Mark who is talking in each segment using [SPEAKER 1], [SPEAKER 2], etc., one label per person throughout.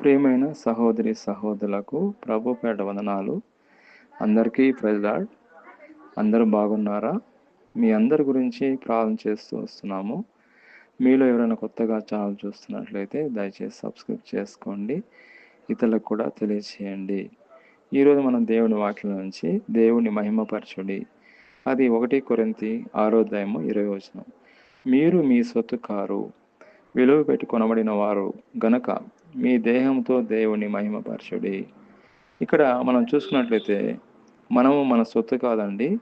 [SPEAKER 1] ప్రియమైన సహోదరి సహోదరులకు ప్రభు పేట వందనాలు. అందరికీ ప్రజలాడ్ అందరూ బాగున్నారా? మీ అందరి గురించి ప్రార్థన చేస్తూ వస్తున్నాము. మీలో ఎవరైనా కొత్తగా ఛానల్ చూస్తున్నట్లయితే దయచేసి సబ్స్క్రైబ్ చేసుకోండి. ఇతరులకు కూడా తెలియచేయండి. ఈరోజు మనం దేవుని వాక్యం నుంచి దేవుని మహిమపరచుడి. అది ఒకటి కొరింతి ఆరోధ్యాయము ఇరవై వచనం. మీరు మీ సొత్తు కారు. విలువ పెట్టి కొనబడిన వారు గనక మీ దేహంతో దేవుని మహిమపరచుడి. ఇక్కడ మనం చూసుకున్నట్లయితే మనము మన సొత్తు కాదండి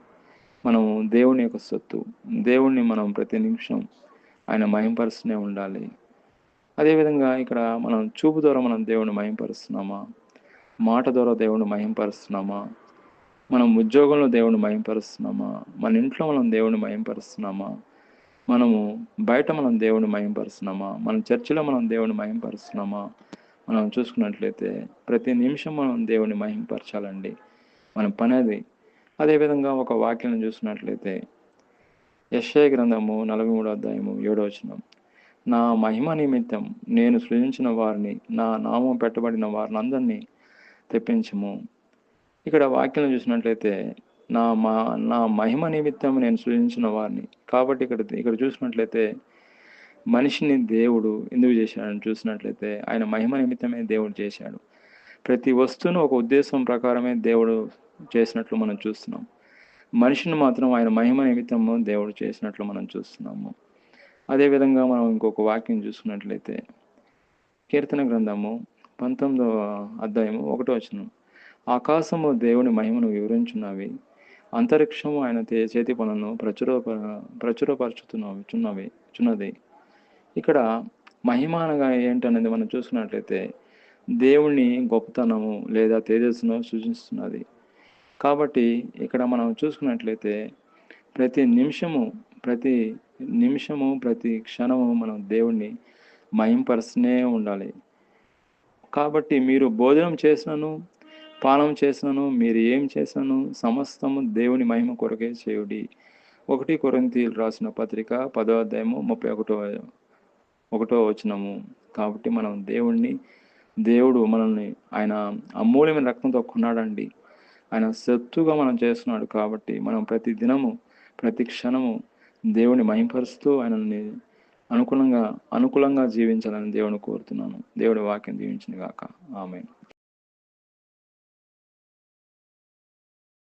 [SPEAKER 1] మనము దేవుని యొక్క సొత్తు. దేవుణ్ణి మనం ప్రతి నిమిషం ఆయన మహింపరుస్తూనే ఉండాలి. అదేవిధంగా ఇక్కడ మనం చూపు ద్వారా మనం దేవుని మహింపరుస్తున్నామా మాట ద్వారా దేవుని మహింపరుస్తున్నామా మనం ఉద్యోగంలో దేవుని మహింపరుస్తున్నామా మన ఇంట్లో మనం దేవుని మహింపరుస్తున్నామా మనము బయట మనం దేవుని మయంపరుస్తున్నామా మన చర్చిలో మనం దేవుని మయంపరుస్తున్నామా మనం చూసుకున్నట్లయితే ప్రతి నిమిషం మనం దేవుని మహింపరచాలండి. మన పని అది అదేవిధంగా ఒక వాక్యం చూసినట్లయితే యశ్ఐ గ్రంథము నలభై మూడో అధ్యాయము ఏడవచనం నా మహిమ నిమిత్తం నేను సృజించిన వారిని నా నామం పెట్టబడిన వారిని అందరినీ తెప్పించము. ఇక్కడ వాక్యం చూసినట్లయితే నా మా నా మహిమ నిమిత్తం నేను సృజించిన వారిని. కాబట్టి ఇక్కడ ఇక్కడ చూసినట్లయితే మనిషిని దేవుడు ఎందుకు చేశాడని చూసినట్లయితే ఆయన మహిమ నిమిత్తమే దేవుడు చేశాడు. ప్రతి వస్తువును ఒక ఉద్దేశం ప్రకారమే దేవుడు చేసినట్లు మనం చూస్తున్నాం. మనిషిని మాత్రం ఆయన మహిమ నిమిత్తము దేవుడు చేసినట్లు మనం చూస్తున్నాము. అదేవిధంగా మనం ఇంకొక వాక్యం చూసుకున్నట్లయితే కీర్తన గ్రంథము పంతొమ్మిదవ అధ్యాయము ఒకటో వచనం. ఆకాశము దేవుని మహిమను వివరించున్నవి. అంతరిక్షము ఆయన చేతి పనులను ప్రచుర ప్రచురపరచుతున్నవి చున్నవి చున్నది. ఇక్కడ మహిమ అనగా ఏంటనేది మనం చూసుకున్నట్లయితే దేవుని గొప్పతనము లేదా తేజస్సును సూచిస్తున్నది. కాబట్టి ఇక్కడ మనం చూసుకున్నట్లయితే ప్రతి నిమిషము ప్రతి నిమిషము ప్రతి క్షణము మనం దేవుణ్ణి మహింపరుస్తూనే ఉండాలి. కాబట్టి మీరు భోజనం చేసినను పానం చేసినను మీరు ఏం చేసినను సమస్తము దేవుని మహిమ కొరకే చేయుడి. ఒకటి కొరంతీలు రాసిన పత్రిక పదో అధ్యాయము ముప్పై ఒకటో ఒకటో వచనము. కాబట్టి మనం దేవుణ్ణి దేవుడు మనల్ని ఆయన అమూల్యమైన రక్తంతో కొన్నాడండి. ఆయన సత్తుగా మనం చేస్తున్నాడు కాబట్టి మనం ప్రతి దినము ప్రతి క్షణము దేవుని మహింపరుస్తూ ఆయనని అనుకూలంగా అనుకూలంగా జీవించాలని దేవుని కోరుతున్నాను. దేవుడి వాక్యం దీవించింది గాక. ఆమె